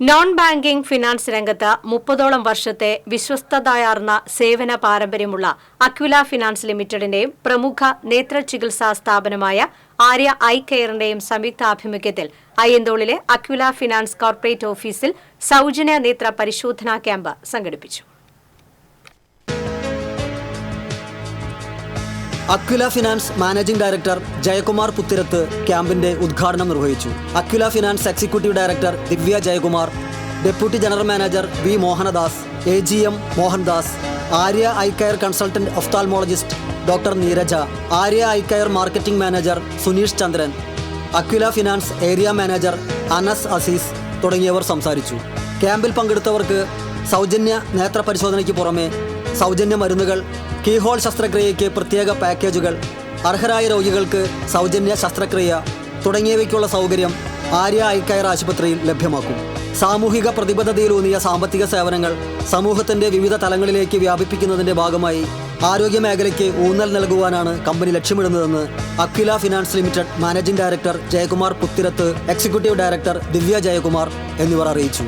Non banking finance രംഗത്ത് മുപ്പതോളം വർഷത്തെ വിശ്വസ്തതയാർന്ന സേവന പാരമ്പര്യമുള്ള അക്വില ഫിനാൻസ് ലിമിറ്റഡിന്റെയും പ്രമുഖ നേത്ര ചികിത്സാ സ്ഥാപനമായ ആര്യ ഐ കെയറിന്റെയും സംയുക്ത ആഭിമുഖ്യത്തിൽ അയ്യന്തോളിലെ അക്വില ഫിനാൻസ് കോർപ്പറേറ്റ് ഓഫീസിൽ സൗജന്യ നേത്ര പരിശോധനാ ക്യാമ്പ് സംഘടിപ്പിച്ചു. Aquila finance managing director Jayakumar Puthirath ക്യാമ്പിന്റെ ഉദ്ഘാടനം നിർവഹിച്ചു. Aquila finance executive director Divya Jayakumar deputy general manager V Mohanadas A G M Mohandas Arya eye care consultant ophthalmologist doctor Neeraja Arya eye care marketing manager Suneesh Chandran Aquila finance area manager Anas Azeez തുടങ്ങിയവർ സംസാരിച്ചു. ക്യാമ്പിൽ പങ്കെടുത്തവർക്ക് സൗജന്യ നേത്ര പരിശോധനയ്ക്ക് പുറമെ സൗജന്യ മരുന്നുകൾ keyhole ശസ്ത്രക്രിയയ്ക്ക് പ്രത്യേക പാക്കേജുകൾ അർഹരായ രോഗികൾക്ക് സൗജന്യ ശസ്ത്രക്രിയ തുടങ്ങിയവയ്ക്കുള്ള സൗകര്യം ആര്യ ഐ കെയർ ആശുപത്രിയിൽ ലഭ്യമാക്കും. സാമൂഹിക പ്രതിബദ്ധതയിലൂന്നിയ സാമ്പത്തിക സേവനങ്ങൾ സമൂഹത്തിന്റെ വിവിധ തലങ്ങളിലേക്ക് വ്യാപിപ്പിക്കുന്നതിന്റെ ഭാഗമായി ആരോഗ്യ മേഖലയ്ക്ക് ഊന്നൽ നൽകുവാനാണ് കമ്പനി ലക്ഷ്യമിടുന്നതെന്ന് Akhila finance limited managing director Jayakumar Puthirath executive director Divya Jayakumar എന്നിവർ അറിയിച്ചു.